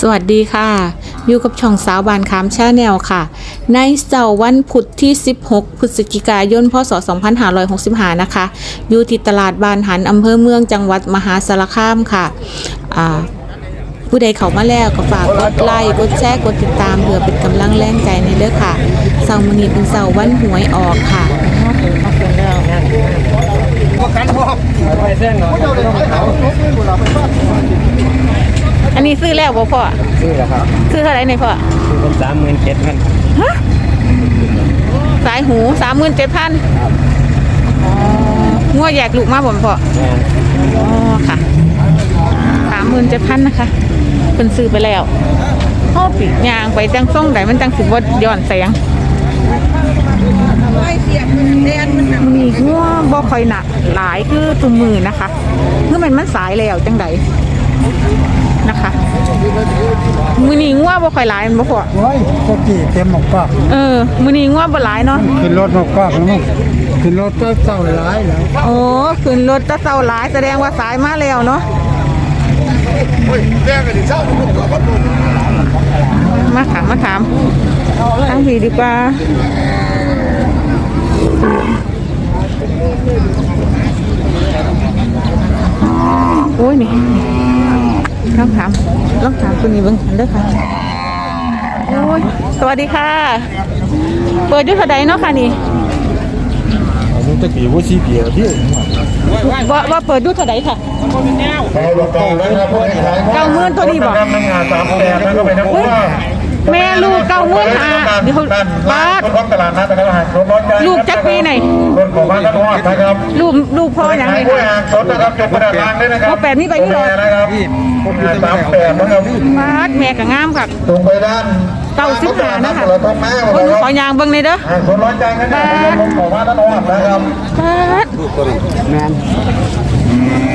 สวัสดีค่ะ อยู่กับช่องสาวบานคามชาแนลค่ะ ในเสาร์วันพุธที่ 16 พฤศจิกายน พศ 2565 นะคะ อยู่ที่ตลาดบานหันอำเภอเมืองจังหวัดมหาสารคามค่ะผู้ใดเข้ามาแล้วก็ฝากกดไลค์กดแชร์กดติดตามเพื่อเป็นกำลังแรงใจในเด้อค่ะเสาร์มื้อนี้เป็นเสาร์วันหวยออกค่ะอันนี้ ซื้อแล้วบ่พ่อ ซื้อแล้วครับ ซื้อเท่าไหร่ในพ่อ ซื้อเป็นสามหมื่นเจ็ดพันสายหูสามหมื่นเจ็ดพันงัวแยกลูกมาบ่มพ่อแม่นอ๋อค่ะสามหมื่นเจ็ดพันนะคะเป็นซื้อไปแล้วพ่อปีกยางไปจังส่งไหนมันจังสิบวย้อนแสงมีงัวบ่ค่อยหนักหลายคือตุมือนะคะคือมันมันสายแล้วจังใด นะคะ มือนี้งัวบ่ค่อยหลายแม่นบ่พ่อโอ้ยก็กี่เต็มหมกกอกเออ มือนี้งัวบ่หลายเนาะขึ้นรถหมกกอกแล้วมั้งขึ้นรถก็เศร้าหลายแล้วโอ้ขึ้นรถตะเซาหลายแสดงว่าสายมาแล้วเนาะมาถามมาถามตั้งผีดีกว่า โอ้ยนี่ลองถาม ลองถามตัวนี้เบิ่งกันเด้อค่ะโอ้ยสวัสดีค่ะ เปิดอยุทธใดเนาะค่ะนี่ผมจะกี่ว่าชีเปียที่ว่าว่าเปิดดูเท่าไหร่ค่ะเก้าหมื่นตัวนี้บอก ทำงานสามแสนแล้วก็ไปทั้งว่า แม่ลูกเก้าหมื่นหาเดี๋ยวบาทรถตลาดนัดนะครับหางรถรถลูกจักปีไหนรถของบ้านท่านวอดนะครับลูกลูกพ่ออย่างไรผู้ค่ะหางรถนะครับจบกระดาษทางด้วยนะครับโอ้แปดมีใบนี่เหรอนะครับสามแปดนะครับบาทแม่กับงามค่ะตรงไปด้านเก้าสิบห้านะคะเราต้องแม่หมดโอ้ยแล้วขอยางเบิ่งเลยเด้อหางรถร้อยใจกันนะรถของบ้านท่านวอดนะครับบาทแมน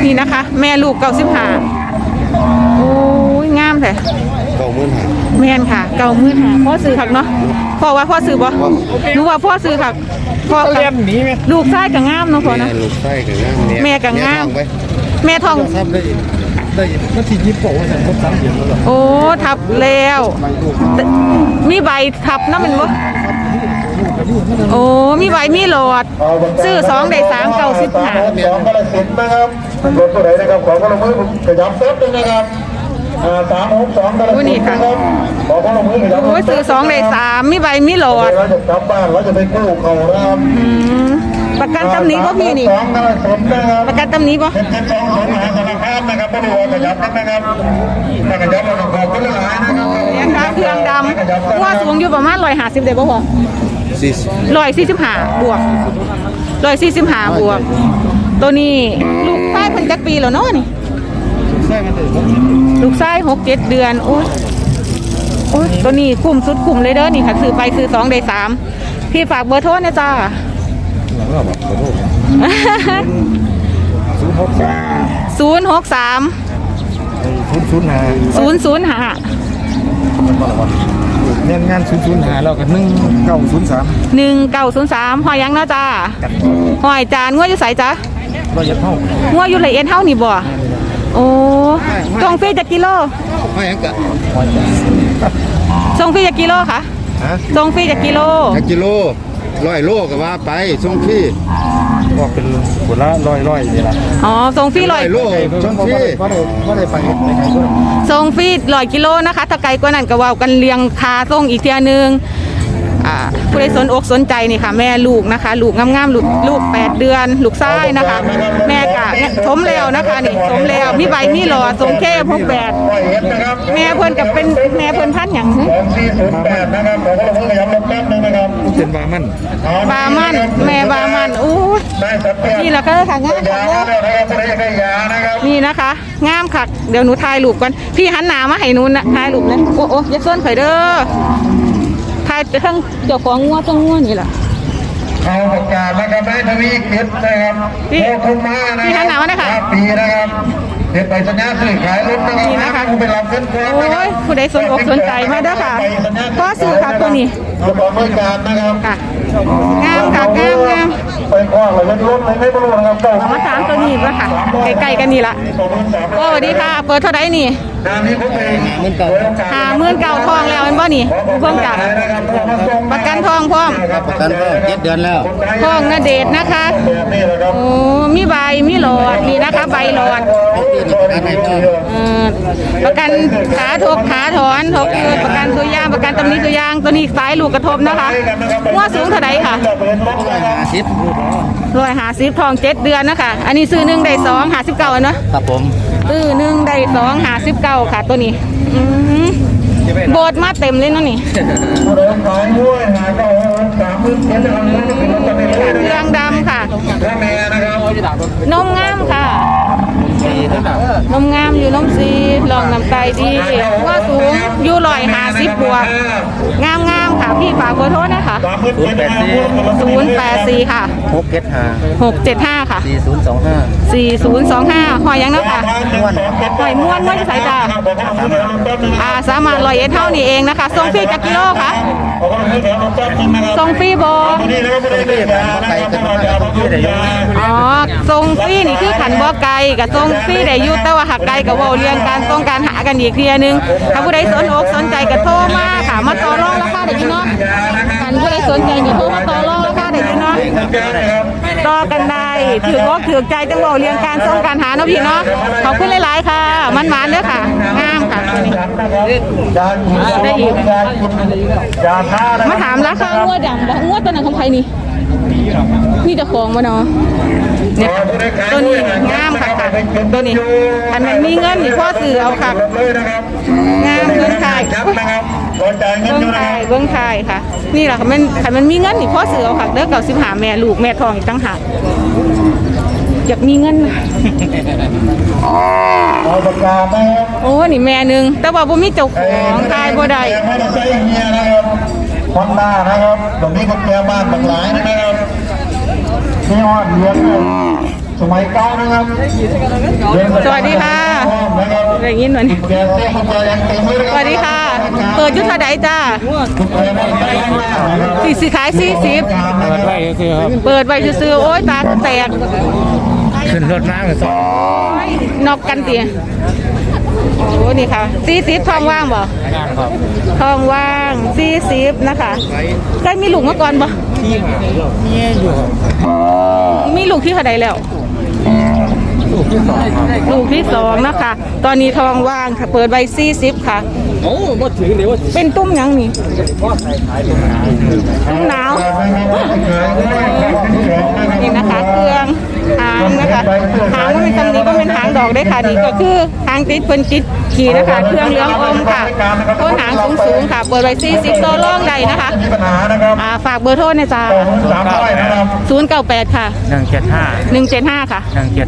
นี่นะคะ แม่ลูกเก้าสิบห้าโอ้ยงามแท้ เก้าหมื่นห้าแม่นค่ะเก้าหมื่นหาพ่อซื้อคักเนาะพ่อว่าพ่อซื้อบ่หนูว่าพ่อซื้อคักพ่อเรียนหนีไหมลูกชายกับงามเนาะพ่อเนาะลูกไส้กับงามเนี่ยแม่กับงามแม่ทองทำได้ได้นาทียี่สิบหกวันครบสามเดือนแล้วหรอโอ้ทับแล้วแต่มีใบทับนะมันบ่โอ้มีใบมีหลอด ซื้อสองได้สามเก้าสิบห้าสองกระสินนะครับรถตัวไหนนะครับ ของกระมือขยับเซฟด้วยนะครับ สามหกสองกระสินนะครับของกระมือขยับโอ้ยซื้อสองได้สามมีใบมีหลอดเราจะกลับบ้านเราจะไปกู้เขานะครับอืมประกันตำหนี้บ่พี่นี่สองกระสินนะครับประกันตำหนี้บ่เป็นเป็นสองสองมหาสารคามนะครับไม่ได้ว่าขยับนะครับถ้าขยับเราต้องขอบคุณหลายนะครับเลี้ยงดำเครื่องดำว่าสูงอยู่ประมาณร้อยห้าสิบได้บ่พอสี่ร้อยสี่สิบห้าบวกร้อยสี่สิบห้าบวก ตัวนี้ลูกชายเพิ่นจักปีแล้วเนาะนี่ไส้กันเลยลูกชายหกเจ็ดเดือนโอ้ยโอ้ยตัวนี้คุ้มสุดคุ้มเลยเด้อนี่ค่ะซื้อไปซื้อสองได้สามพี่ฝากเบอร์โทรนะจ้าหลังเราแบบขอโทษศูนย์หกสามศูนย์หกสามศูนย์ศูนย์ห้าศูนย์ศูนย์ห้าเงินงานศูนย์ศูนย์ห้าแล้วกันหนึ่งเก้าศูนย์สามหนึ่งเก้าศูนย์สามหอยยังนะจ้าหอยจานงัวอยู่ใสจ้าเราจะเท่างัวอยู่ละเอียดเท่านี่บ่โอ้ ส่งฟรีจากกิโลไม่ยังกะส่งฟรีจากกิโลค่ะฮะส่งฟรีจากกิโลจักกิโลร้อยโลก็ว่าไปส่งฟรีก็เป็นคนละร้อยร้อยนี่แหละอ๋อส่งฟรีร้อยร้อยโลส่งฟรีก็ได้ก็ได้ไปไปไหนก็ส่งฟรีร้อยกิโลนะคะ ถ้าไกลกว่านั้นก็เว่ากันเรียงคาส่งอีกเทียหนึงอ่า ผู้ใดสนอกสนใจนี่ค่ะ แม่ลูกนะคะ ลูกงามๆลูกลูกแปดเดือน ลูกชายนะคะ แม่กะเนี่ยสมแล้วนะคะนี่สมแล้วมีใบมีหลอดสมแค่พกแปดร้อยเอ็ดนะครับแม่เพิ่นกับเป็นแม่เพิ่นพันอย่างหึสองสี่ศูนย์แปดนะครับของกระมือขยับรถแป๊บนึงนะครับเป็นบามันบามันแม่บามันอู้ยได้สักแป๊บนี่แหละค่ะค่ะงามยาค่ะแล้วนะครับไม่ได้ได้ยานะครับนี่นะคะงามค่ะเดี๋ยวหนูถ่ายรูปก่อนพี่หันหน้ามาให้หนูนะถ่ายรูปเลยโอ้โอ้อยาส้นข่อยเด้อถ่ายทั้งเจ้าของงัวทั้งงัวนี่แหละเอาประกาศนะครับได้ทวีคิดนะครับพี่โคคุมานะพี่คหัรันหน้ามาหน่อยค่ะปีนะครับเด็ดไปสัญญาซื้อขายรถนะครับนี่นะคะผู้ไปรับเงินโอ้ยผู้ใดสนอกสนใจมาเด้อค่ะก็ซื้อครับตัวนี้ระบบเมื่อการนะครับงามค่ะงามงามไปคว้างเลยรถเลยไม่รู้นะครับเจ้ามาถามตัว นี้ละค่ะใกล้ๆกันนี่ละโอ้สวัสดีค่ะ เปิดเท่าไหร่นี่งานนี้ผมเองหาหมื่นเก่าทองแล้วแมันบ่นี่เพิ่งจับประกันทองพร้อมประกันก็เจ็ดเดือนแล้วทองนาเดชน์นะคะแบบนี้นะครับโอ้มีใบมีหลอดนี่นะคะใบหลอดประกันให้พ่อเอ่อประกันขาทกขาถอนทกเกิดประกันตัวยางประกันตำหนี้ตัวยางตัวนี้สายลูกกระทบนะคะว่าสูงเท่าไหร่ค่ะอาทิตย์ ร้อยหาสิบทองเจ็ดเดือนนะคะอันนี้ซื้อหนึ่งได้สองหาสิบเก้าเนาะครับผมซื้อหนึ่งได้สองหาสิบเก้าค่ะตัวนี้อืมโบดมาเต็มเลยเนาะนี่ผู้ใดขายมวยหาเก้าสามหมื่นเจ็ดนะครับนี่เป็นรถกันเองเลยนะเครื่องดำค่ะพ่อแม่นะครับนมงามค่ะ นมงามอยู่นมซีลองน้ำไตดีว่าสูงอยู่ลอยหาสิบบวก งามงามๆค่ะพี่ฝากเบอร์โทรนะคะสามหมื่นเจ็ดนะครับศูนย์แปดสี่ค่ะหกเจ็ดห้าหกเจ็ดห้าค่ะ สี่ศูนย์สองห้าสี่ศูนย์สองห้าหอยยังเนาะค่ะหอยม้วนม้วนจะใส่ตาอ่าสามารถลอยเอ็ดเท่านี้เองนะคะส่งฟรีจากกิโลค่ะส่งฟรีบอนี่นะครับผู้ใดเรียกนะครับผู้ใดเรียกนะครับอ๋อส่งฟรีนี่คือขันบ่ไกลกับส่งฟรีได้อยุแต่ว่าหักไกลกับว่าเรียงการต้องการหากันอีกเทียหนึงถ้าผู้ใดสนอกสนใจก็โทรมาค่ะมาต่อรองราคาได้อยินเนาะขันผู้ใดสนใจก็โทรมาต่อรองราคาได้อยินเนาะ ต่อกันได้ถือว่าถือใจจังว่าเรียงการต้องการหาเนาะพี่เนาะขอบคุณหลายๆค่ะ มันหวานเด้อค่ะงามค่ะตัวนี้ได้อีกยาท่านะมาถามราคางัวดำบ่งัวตัวนั้นของใครนี่นี่เจะของบ่เนาะเนี่ยค่ะตัวนี้งามค่ะค่ะตัวนี้อันมันมีเงินนี่พ่อซื้อเอาค่ะเลยนะครับงามเงินขายครับนะครับพอจ่าย เงินเบิ้งอยู่นะขายเบิ้งขายค่ะ นี่แหละค่ะมันคันมันมีเงินนี่พ่อซื้อเอาค่ะเด้อเก่าสิบหาแม่ลูกแม่ทองอีกตั้งหากอยากมีเงิน เอาประกาศนะครับโอ้นี่แม่หนึง แต่ว่าบ่มีเจ้าของขายบ่ได้ ไม่ได้ใช้เฮียนะครับฮอนด้านะครับตรงนี้ก็แก้บ้านบางหลายนะครับนี่ฮอดเลี้ยงเลยสมัยเก่านะครับเลี้ยงสวัสดีค่ะนะครับได้ยินเหมือนแกเส้นกุญแจยังเต็มเลยนะสครับ วัสดีค่ะ เปิดอยุทธใดจ้ากุญแจไม่ได้ข้างหน้านะครับสี่สิขายสี่สิบเปิดไว้ซื้อครับเปิดไว้ซื้อๆโอ้ยตาแตกขึ้นรถน้ำสองนอกกันเตียโอ้นี่ค่ะสี่สิบทองว่างบ่งานครับทองว่างสี่สิบนะคะเคยมีลูกมาก่อนบ่ที่หาเนี่ยอยู่ครับมีลูกที่เท่าใดแล้วลูก ที่สองครับลูกที่สองนะคะ ตอนนี้ทองว่างค่ะ เปิดไว้สี่สิบค่ะ โอ้มาถึงเดี๋ยวว่าเป็นตุ้มหยังนี่พ่อใส่ขายตรงไหนตุ้มหนาว นี่นะคะเครื่องหางนะคะหางมันเป็นตำหนิก็เป็นหางดอกได้ค่ะนี่ก็คือหางติดเพิ่นติดขี่นะคะเครื่องเหลืองอมค่ะต้นหางสูงๆค่ะเปิดไว้40ตัวร่องใดนะคะมีปัญหานะครับอ่าฝากเบอร์โทรหนะจ๊ะสามร้อยนะครับ098ค่ะหนึ่งเจ็ดห้า175ค่ะหนึ่งเจ็ด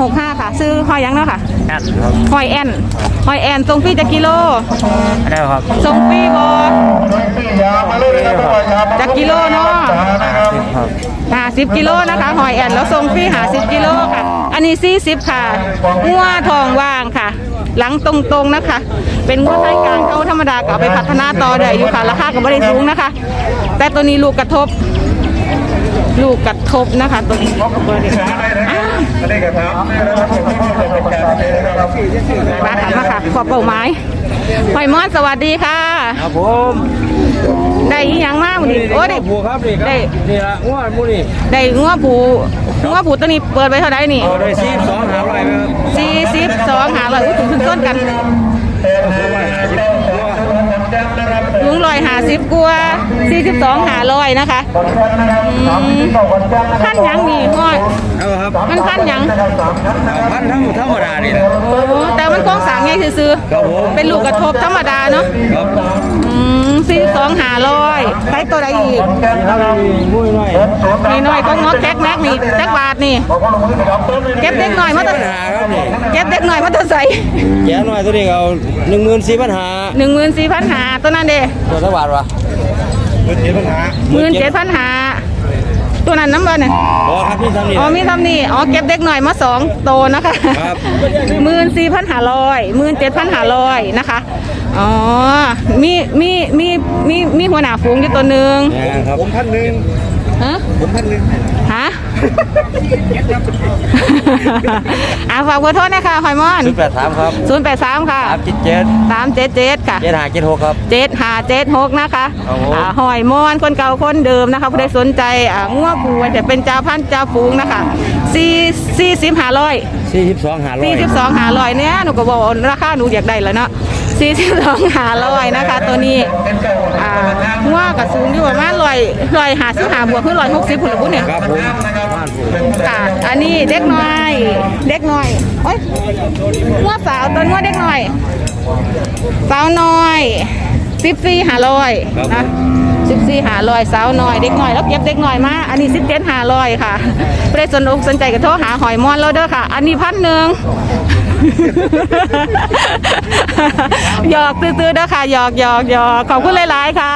หกห้า1765ค่ะ ซื้อหอยยังเนาะค่ะแอดครับหอยแอนหอยแอนส่งฟรีจากกิโลได้ครับส่งฟรีบอยามาเลยนะครับยามาจากกิโลเนาะ นะครับสิบครับห้าสิบกิโลนะคะหอยแอนแล้วส่งฟรีหาสิบกิโลค่ะ อันนี้สี่สิบค่ะงัวทองว่างค่ะ หลังตรงๆนะคะ เป็นงัวไทยกลางเขาธรรมดาก็เอาไปพัฒนาต่อได้อยู่ค่ะราคาก็ไม่ได้สูงนะคะ แต่ตัวนี้ลูกกระทบ ลูกกระทบนะคะตัวนี้อ้าวอันนี้ก็ถามนะครับผมที่จะเป็นการเองนะครับมาค่ะมาค่ะขอเป้าไม้ หอยมอนสวัสดีค่ะ ครับผมได้อีหยังมากมื้อนี้โอ้ได้บัวครับนี่ครับนี่ละงวดมูนี่ได้งัวผูงัวผูตัวนี้เปิดไปเท่าไหร่นี่เอาได้สิบสองหาอะไรไหมครับสี่สิบสองหาร้อยอุ้ยถึงต้นกันลุง ลอยหาสิบกัวสี่สิบสองหาลอยนะคะพันหยังนี่ห้อยเอาครับมันพันหยังพันทั้งธรรมดานี่แหละโอ้แต่มันโครงสร้างไงซื้อครับผมๆเป็นลูกกระทบธรรมดาเนาะครับอืมสี่สิบสองหาลอยใช้ตัวใดอีกมุ้ยหน่อยนี่หน่อยก็งอแก๊กแม็กนี่แจ็คบาทนี่เก็บเด็กหน่อยมาตะปัญหาครับนี่เก็บเด็กหน่อยมาตะใส่แย่หน่อยตัวนี้เอาหนึ่งหมื่นสี่ปัญหาหนึ่งหมื่นสี่พันหาตัวนั้นเด้ตัวสักบาทวะเกิดปัญหาหมื่นเจ็ดพันหาตัวนั้นน้ำเบอร์เนี่ยบอครับพี่ทำนี่อ๋อมีทำนี่อ๋อเก็บเด็กหน่อยมาสองโตนะคะครับหมื่นสี่พันห้าร้อยหมื่นเจ็ดพันห้าร้อยนะคะอ๋อมีมีมีมีมีหัวหน้าฝูงอยู่ตัวหนึ่งแม่ครับผมพันหนึ่งฮะผมพันหนึ่งฮะ อ่าฝากเบอร์โทษนะคะหอยมอนศูนย์แปดสามครับศูนย์แปดสามค่ะสามเจ็ดเจ็ดสามเจ็ดเจ็ดค่ะเจ็ดห้าเจ็ดหกครับเจ็ดหาเจ็ดหกนะคะครับผมอ่าหอยมอนคนเก่าคนเดิมนะคะผู้ใดสนใจอ่างัวผูจะเป็นเจ้าพันธุ์เจ้าฝูงนะคะสี่สี่สิบห้าร้อยสี่สิบสองหาร้อยสี่สิบสองหาร้อยเนี่ยหนูก็บอกว่าราคาหนูอยากได้แล้วเนาะสี่สิบสองหาร้อยนะคะ ตัวนี้อ่างัวกับสูงอยู่ประมาณร้อยร้อยหาสิบหาบวกเพื่อร้อยหกสิบผุนละบุญเนี่ย ครับผมบ้านผมค่ะ อันนี้เด็กน้อย เด็กน้อยโอ้ยงัวสาวตัวงัวเด็กน้อย สาวน้อยสิบสี่หาร้อยนะสิบสี่หาร้อยสาวน้อยเด็กน้อยแล้วเก็บเด็กน้อยมา อันนี้สิบเจ็ดหาร้อยค่ะไม่ได้สนอกสนใจก็โทรหาหอยมอนเราเด้อค่ะ อันนี้พันหนึ่ง หยอกตื้อๆเด้อค่ะหยอกหยอกหยอกขอบคุณหลายๆค่ะ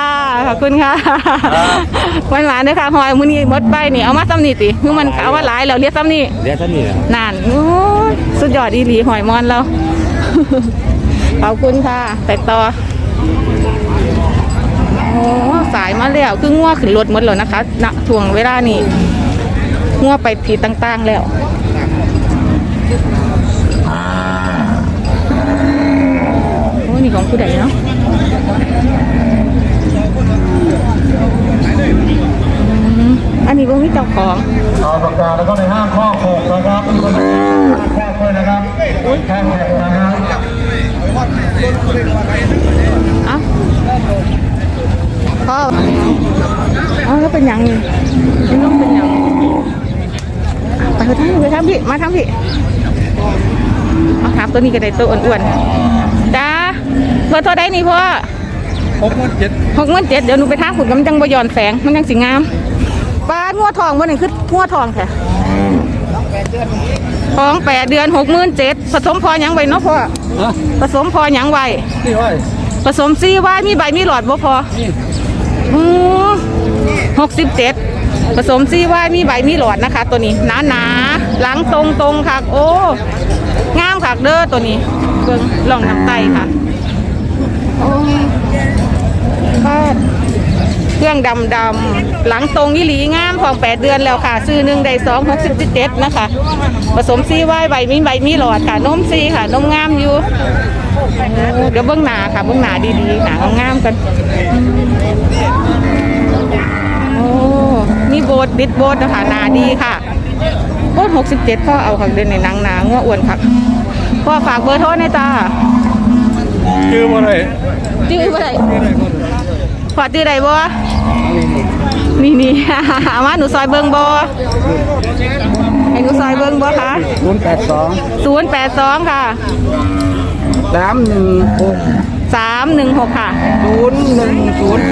ขอบคุณค่ะหวานหวานๆเด้อค่ะหอยมื้อนี้หมดไปนี่เอามาซ้ำนี่ติคือมันเอาว่าหลายแล้วเรียกซ้ำนี่เดี๋ยวท่านนี่นะนั่นโอ้ยสุดยอดอีหลีหอยมอนเราขอบคุณค่ะไปต่อโอ้สายมาแล้วคืองัวขึ้นรถหมดแล้วนะคะณช่วงเวลานี้งัวไปทีต่างๆแล้ว ผู้ใดเนาะอืมอันนี้ก็มีเจ้าของเอาปากกาแล้วก็ในห้างข้อหกนะครับข้อด้วยนะครับข้อหกนะครับเอ้าพ่อเอ้าแล้วเป็นหยังนี่ไม่ต้องเป็นหยังไปทางนี้ไปทางพี่มาทางพี่มาครับตัวนี้ก็ได้ตัวอ้วนๆจ้า เบอร์โทรได้นี่พ่อหกหมื่นเจ็ดหกหมื่นเจ็ดเดี๋ยวหนูไปทางขุดมันจังบย้อนแสงมันยังสีงามปลางัวทองวันนี้คืองัวทองแค่ทองแปดเดือนหกหมื่นเจ็ดผสมพอหยังไว้เนาะพ่อฮะผสมพอหยังไว้นี่ไว้ผสมซีไว้มีใบมีหลอดบ่พออือหกสิบเจ็ดผสมซีไว้มีใบมีหลอดนะคะ ตัวนี้หนาหนาๆหลังตรงตรงๆค่ะ โอ้งามค่ะเด้อตัวนี้เบิ่งลองน้ำไตค่ะ โอ้ก็ เครื่องดำดำๆหลังตรงยี่หลีงามของแปดเดือนแล้วค่ะ ซื้อหนึ่งได้สองหกสิบเจ็ดนะคะ ผสมซีไว้ใบมีใบมีหลอดค่ะนมซีค่ะนมงามอยู่โอ้เดี๋ยวเบื้องหน้าค่ะเบื้องหน้าดีๆหน้างามๆกันโอ้นี่โบสถ์ดิดโบสถ์นะคะหนาดีค่ะโบสถ์หกสิบเจ็ดพ่อเอาค่ะเดินในหนังหนาง้ออ้วนค่ะพ่อฝากเบอร์โทรหน่อยจ้าชื่อว่าอะไรจื้อบ่ได้พอจื้อได้บ่ นี่นี่เอามาหนูซอยเบิ่งบ่ให้หนูซอยเบิ่งบ่คะศูนย์แปดสองศูนย์แปดสองค่ะสามหนึ่งหกสามหนึ่งหกค่ะศูนย์หนึ่งศูนย์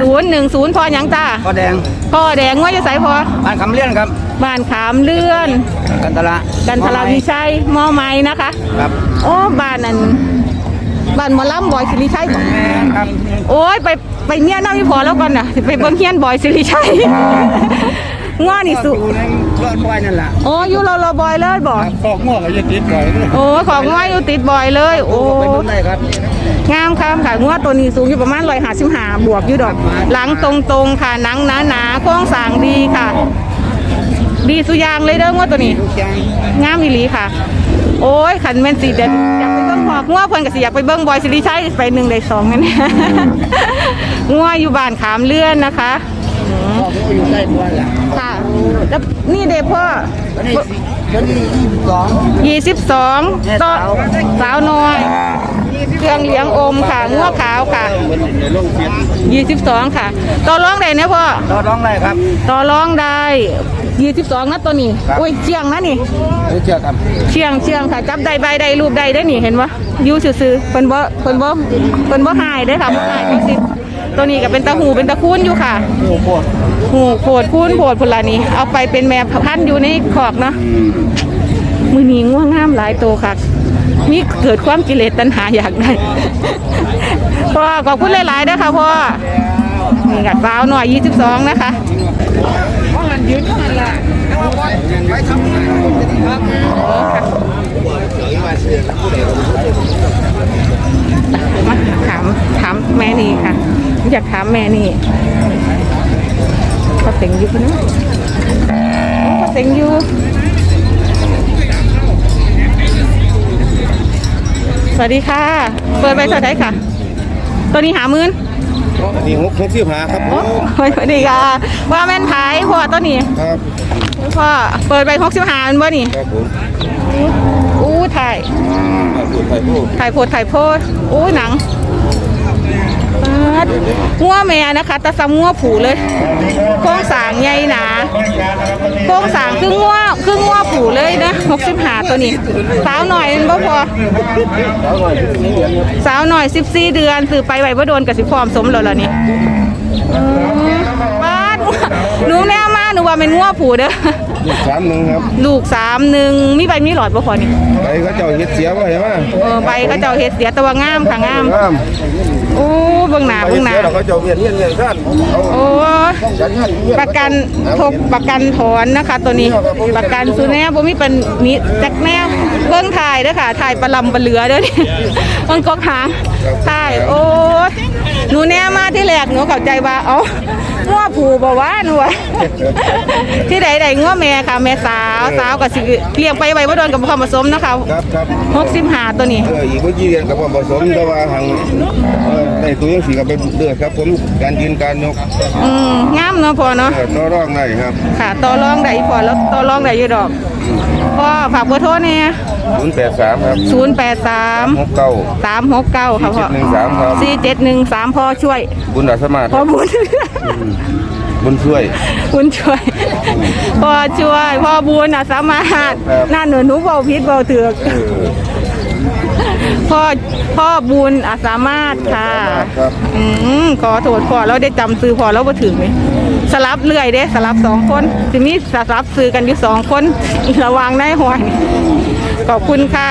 ศูนย์หนึ่งศูนย์พอหยังจ้าข้อแดงพ่อแดงว่าจะใส่พอบ้านคำเลี้ยนครับบ้านขามเลื่อน กันตละกันทราวิชัยมอไม้นะคะ ครับโอ้บ้านนั้นบ้านหมอลำบอยสิริชัยบอก แม่ครับโอ้ยไป ไปเมียน้าพี่พอแล้วก่อนน่ะสิไปเบิ่งเฮียนบอยสิริชัยง้อนี่สุดูในรถไฟนั่นแหละโอ้อยู่รอรอบอยเลยบอกฟอกม่วงก็จะติดบ่อยเลยโอ้ยของง้ออยู่ติดบอยเลย โอ้ไปดูได้ครับงามครับค่ะง้อตัวนี้สูงอยู่ประมาณร้อยหาสิบหาบวกอยู่ดอก หลังตรงๆค่ะหนังหนาๆโครงสร้างดีค่ะ ดีสุอยางเลยเด้อง้อตัวนี้ทุกอย่างงามอีหลีค่ะ โอ้ยขันแม่นสีเด็ด อยากไปเบิ้งหอกงัวเพิ่นก็สิอยากไปเบิ้งบอยสิริชัยไปหนึ่งได้สองนั่นเนี่ยงัวอยู่บ้านขามเลื่อนนะคะอืมพ่อผมก็อยู่ใกล้บ้านแหละค่ะแล้วนี่เด็พ่อตอนนี้ตอนนี้ยี่สิบสองยี่สิบสองต่อสาวน้อยเครื่องเลี้ยงอมค่ะงัวขาวค่ะยี่สิบสองค่ะ ต่อร้องได้เนี่ยพ่อต่อร้องได้ครับ ต่อร้องได้ ยี่สิบสองนะตัวนี้ครับ อุ้ยเชียงนะนี่รู้เชื่อครับเชียงเชียงค่ะ จับได้ใบได้รูปได้ได้อนี่เห็นปะอยู่ซื่อๆเพิ่นบ่เพิ่นบ่เพิ่นบ่หายได้อค่ะบ่หายบ่สิตัวนี้ก็เป็นตะหูเป็นตะคูนอยู่ค่ะ โอ้โหหูโผดคูนโผดพุ่นละนี่ เอาไปเป็นแม่พันธุ์อยู่ในคอกเนาะ มือนี้ง่วงงามหลายโตค่ะมีเกิดความกิเลสตัณหาอยากได้ พ่อขอบคุณหลายๆเด้อค่ะพ่อ นี่ค่ะสาวหน่อย 22 นะคะ เพราะงั้นยืน มาถามถามแม่นี่ค่ะอยากถามแม่นี่เขาเต็งอยู่ปะเนอะโอ้เขาเต็งอยู่สวัสดีค่ะ เปิดไปเท่าไหร่ค่ะ ตัวนี้หาหมื่นนี่หกหกสิบห้าครับโอ้สวัสดีค่ะ ว่าแม่นขายพอตัวนี้ครับ พ่อเปิดไปหกสิบห้าอันบ่นี่ครับผมอู้ถ่ายพูดไปพูดถ่ายโพดถ่ายโพดอู้หนังปาดงัวแม่นะคะตะซ้ำงัวผูเลยโครงสร้างใหญ่หนาโครงสร้างคืองัวคืองัวผูเลยนะหกสิบห้าตัวนี้สาวหน่อยมันบ่พอสาวหน่อยสิบสี่เดือนสื่อไปไหวบ่โดนกับสิฟอร์มสมแล้วล่ะนี่เออป้าด หนูแน่มาหนูว่าเป็นงัวผูเด้อลูกสามหนึ่งครับลูกสามหนึ่งมีใบมีหลอดบ่พอนี่ไปก็เจ้าเฮ็ดเสียไว้ใช่ไหมเออใบเขาเจ้าเฮ็ดเสียแตัวางามค่ะงามงามโอ้เบิ่งหน้าไปเบิ่งหน้าเสียเราก็เจ้าเวียนเวียนเวียนกันเอาโอ้จัดงานเวียนประกันทบประกันถอนนะคะ ตัวนี้ประกันสุแน่บ่มีปันมีจักแนวเบิ่งถ่ายเด้อค่ะถ่ายปลาลำปลาเหลือเด้อนี่มันกอกหางถ่ายโอ้ยหนูแน่มาที่แรกหนูเข้าใจว่าเอ้า ง้อผูบ่ว่าหนูว่าที่ใดใดง้อแม่ค่ะ แม่สาวสาวก็สิเลี้ยงไปไว้บ่โดนกับความผสมนะคะครับครับ65ตัวนี้เอออีกเมื่อกี้เรียนกับความผสมแต่ว่าทางเออในตัวยังสีกับเป็นเดือดครับผมการยืนการยกอืมงามเนาะพอเนาะเออต่อรองได้ครับ ค่ะต่อรองได้อีพอแล้วต่อรองได้อยู่ดอก พ่อฝากเบอร์โทรเนี่ยศูนย์แปดสามครับศูนย์แปดสามหกเก้าสามหกเก้าค่ะพ่อหนึ่งสามครับสี่เจ็ดหนึ่งสามพ่อช่วย บุญดาสมาธิพ่อบุญบุญช่วย บุญช่วย พ่อช่วย พ่อบุญอะสามารถครับนั่นหนูหนูเบาพิษเบาเถือกพ่อพ่อบุญอะสามารถค่ะครับอืมขอโทษพ่อเราได้จำซื้อพ่อเราบ่ถึงไหม สลับเรื่อยเด้สลับสองคนทีนี้สลับซื้อกันอยู่สองคนระวังได้หอยขอบคุณค่ะ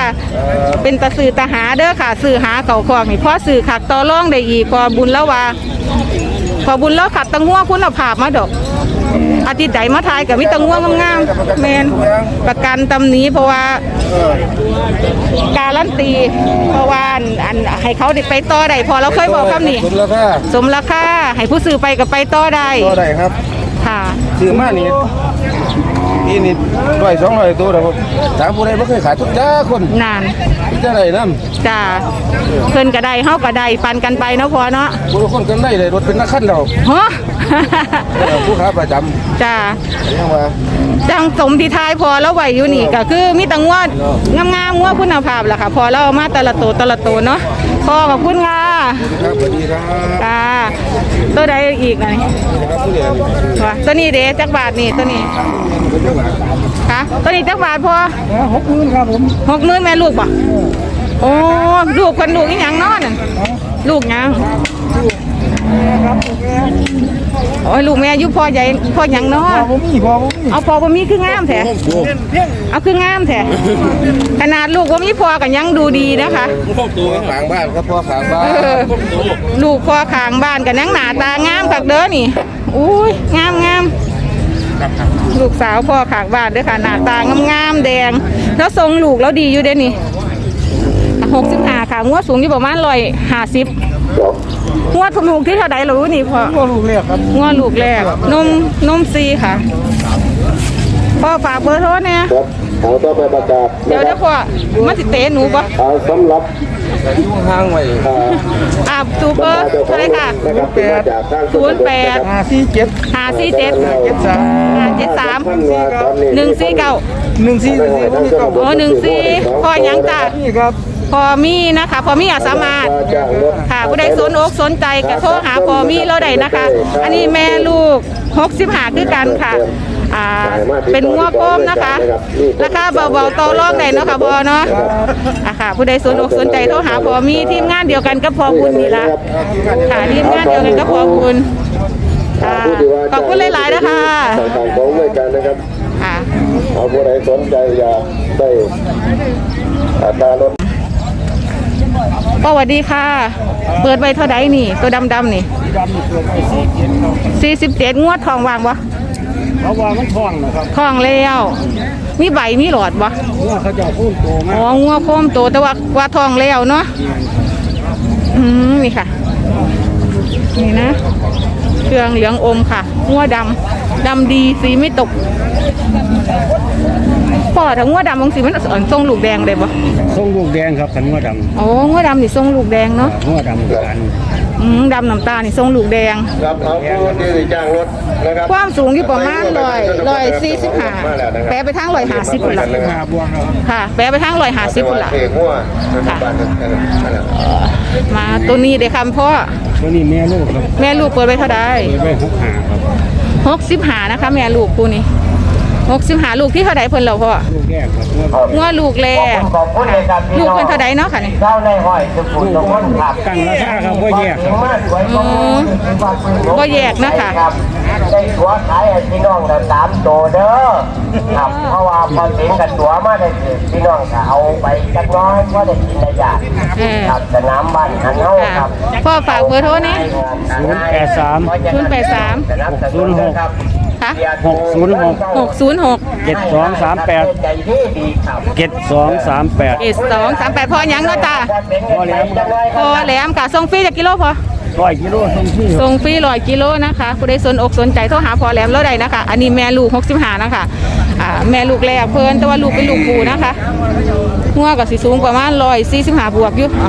เป็นตะสื่อตะหาเด้อค่ะสื่อหาเก่าของนี่พ่อสื่อขักต่อร่องได้อีกพอบุญแล้วว่าพอบุญแล้วขับตังหัวคุณภาผาบมาดอก อาทิตย์ใดมาทายกับมิตังง่วงามๆแมนประกันตำหนี้เพราะว่าการันตีเพราะว่าอันอันให้เขาได้ไปต่อได้พอเราเคยบอกคำนี้สมราคาสมราคาให้ผู้ซื้อไปกับไปต่อได้ก็ได้ครับค่ะซื้อมานี่ นี่นี่ร้อยสองร้อยตัวนะครับถามผู้ใดบ่เคยขายทุกจ้าคนนานจะได้นำจ้าเพิ่นก็ได้เฮาก็ได้ปันกันไปเนาะพอเนาะผู้คนกันได้เลยรถเป็นนักขันเราฮะผู้ค้าประจำจ้ายังว่าจังสมที่ทายพอแล้วไหวอยู่นี่ก็คือมีแตังวดงามๆงวดคุณภาพล่ะค่ะ พอเราเอามาแต่ละตัวแต่ละตัวเนาะพอขอบคุณค่ะครับสวัสดีครับค่ะตัวใดอีกนะนี่ครับผู้เรียนว่าตัวนี้เด้จักบาทนี่ตัวนี้ ค่ะตัวนี้จักบาทพอหกหมื่นครับผมหกหมื่นแม่ลูกบ่โอ้ลูกคนลูกอีหยังเนอนนลูกหยังโอ้ยลูกแม่อายุพ่อใหญ่พ่อหยังเนาะผมมีพอผมมีเอาพอบ่มีคืองามแท้เอาคืองามแท้ขนาดลูกบ่มีพอกันยังดูดีนะคะตัวขางบ้านครับพ่อขางบ้านเออลูกพ่อข้างบ้านกันยังหน้าตางามคักเด้อนี่อุ้ยงามงาม ลูกสาวพ่อข้างบ้านเด้อค่ะ หน้าตางามงามๆแดง แล้วทรงลูกแล้วดีอยู่เด้อนี่หกสิบห้าค่ะงวดสูงอยู่ประมาณร้อยห้าสิบงวดถูกที่เท่าใดเรารู้นี่พ่อก็ลูกเรียกครับงวดลูกแรกนมนมซีค่ะพ่อฝากเบอร์โทรเนี่ยครับเอาต่อไปประกาศเดี๋ยวเดี๋ยวพ่อมันสิเตะหนูปะเอาสำหรับ ยุ่งห้างไว้อ่าอ่าซูเปอร์เท่าไหรค่ะนะครับที่มาจากทางศูนย์แปดห้าสี่เจ็ดห้าสี่เจ็ดเจ็ดสามห้าเจ็ดสามท่านว่าตอนนี้หนึ่งสี่เก้าหนึ่งสี่สี่ผมมีเก้าโอ้หนึ่งสี่พอหยังจ้ะนี่ครับพอมีนะคะ พอมีอาสามารถว่าจ้างรถค่ะผู้ใดสนอกสนใจก็โทรหาพอมีเราได้นะคะ อันนี้แม่ลูกหกสิบหาคือกันค่ะ อ่าเป็นงัวโป้มนะคะ ราคาเบาๆต่อรองได้เนาะค่ะบอเนาะอะค่ะ ผู้ใดสนอกสนใจโทรหาพอมีทีมงานเดียวกันก็พอบุญนี่ละค่ะทีมงานเดียวกันก็พอบุญค่ะขอบคุณหลายๆนะคะต่างๆของรายการนะครับค่ะเอาผู้ใดสนใจอยากได้อัตรารถก็สวัสดีค่ะ เปิดไว้เท่าใดนี่ ตัวดำๆนี่สี่สิบเจ็ดงวดทองวางวะ เขาว่ามันท้องนะครับท้องแล้ว มีใบมีหลอดบ่ว่าเขาจะเอาพุ่มโตมาอ๋องัวโคมโตแต่ว่าว่าท้องแล้วเนาะอืมนี่ค่ะ นี่นะเครื่องเหลืองอมค่ะงัวดำดำดีสีไม่ตกพอถ้างัวดำบางสีมันอ่อนทรงลูกแดงเลยบ่ทรงลูกแดงครับขันหัวดอ๋องัวดำนี่ทรงลูกแดงเนาะำหัวดำคือกัน อืมดำน้ำตาลนี่ทรงลูกแดง ครับเอาผู้ที่จ้างรถนะครับความสูงอยู่ประมาณร้อยร้อยสี่สิบห้าแปลไปทางร้อยห้าสิบพุ่นละหาบวงครับค่ะ แปลไปทางร้อยห้าสิบพุ่นละเอกหัวค่ะมาตัวนี้เด็กคำพ่อตัวนี้แม่ลูกครับแม่ลูกเปิดไปเท่าใดเปิดไว้หกหาครับหกสิบหานะคะ แม่ลูกกูนี่ หกสิบหาลูกที่เท่าไดเพิ่นเราพ่อลูกแรกครับง้อลูกแรกเอกลูกเพิ่นเท่าไดเนาะค่ะนี่เจ้าในห้อยสุขุมทุกคนครับตั้ราคาครับว่าแยกรับอืมบ่แยกนะค่ะได้ตัวขายให้พี่น้องกันสามโตเด้อครับเพราะว่าพอสิงกันตัวมาได้พี่น้องก็เอาไปจักน้อยพาได้กินได้ยากครับสน้ำบ้านหันเฮาครับพ่อฝากเบอร์โทรนี่083 083 606 ค่ะหกศูนย์หกหกศูนย์หกเจ็ดสองสามแปดใจดีดีครับเจ็ดสองสามแปดเอสองสามแปดพ่อหยังเนาะจ้าพอแล้วพอแหลมกะส่งฟรีจากกิโลพอ ร้อยกิโลทรงที่ส่งฟรีร้อยกิโลนะคะผู้ใดสนอกสนใจโทรหาพอแหลมแล้วใดนะคะ อันนี้แม่ลูกหกสิบห้านะคะอ่าแม่ลูกแรกเพิ่นแต่ว่าลูกเป็นลูกปูนะคะหัวก็สิสูงประมาณร้อยสี่สิบห้าบวกอยู่อ้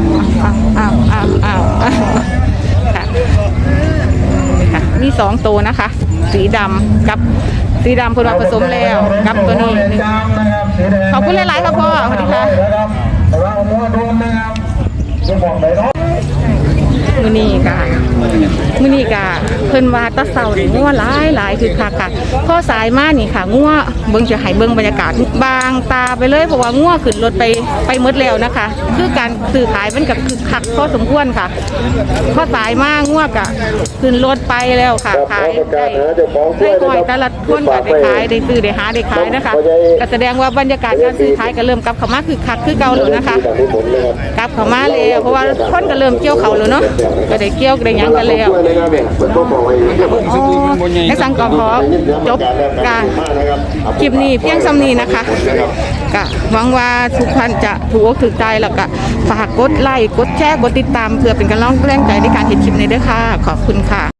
าวอ้าวอ้าวอ้าวอ้าวค่ะค่ะมีสองตัวนะคะ สีดำกับสีดำเพิ่นว่าผสมแล้วกับตัวนี้หนึ่งขอบคุณหลายๆครับพ่อสวัสดีค่ะ แต่ว่าเอามัวโดนนะครับจะบอกเลยเนาะมือนี้ค่ะมือนี้ค่ะเพิ่นว่าตะเสานี่งัวหลายหลายคือคักค่ะพ่อสายมานี่ค่ะงัวเบิ่งจะให้เบิ่งบรรยากาศบางตาไปเลยเพราะว่างัวขึ้นรถไปไปหมดแล้วนะคะ คือการซื้อขายมันก็คือคักพอสมควรค่ะพ่อสายมางัวก็ขึ้นรถไปแล้วค่ะขายได้ได้ก่อยแต่ละคนก็ได้ขายได้ซื้อได้หาได้ขายนะคะก็แสดงว่าบรรยากาศการซื้อขายก็เริ่มกลับเข้ามาคือคักคือเก่าแล้วนะคะกลับเข้ามาแล้วเพราะว่าคนก็เริ่มเกี่ยวเขาแล้วเนาะก็ได้เกี่ยวได้หยังกันแล้วอ๋อให้สั่งก่อนขอจบการคลิปนี้เพียงสำนีนะคะก็หวังว่าทุกท่านจะถูกอกถูกใจแล้วก็ฝากกดไลค์กดแชร์กดติดตามเพื่อเป็นกำลังแรงใจในการเห็นคลิปนี้ด้วยค่ะ ขอบคุณค่ะ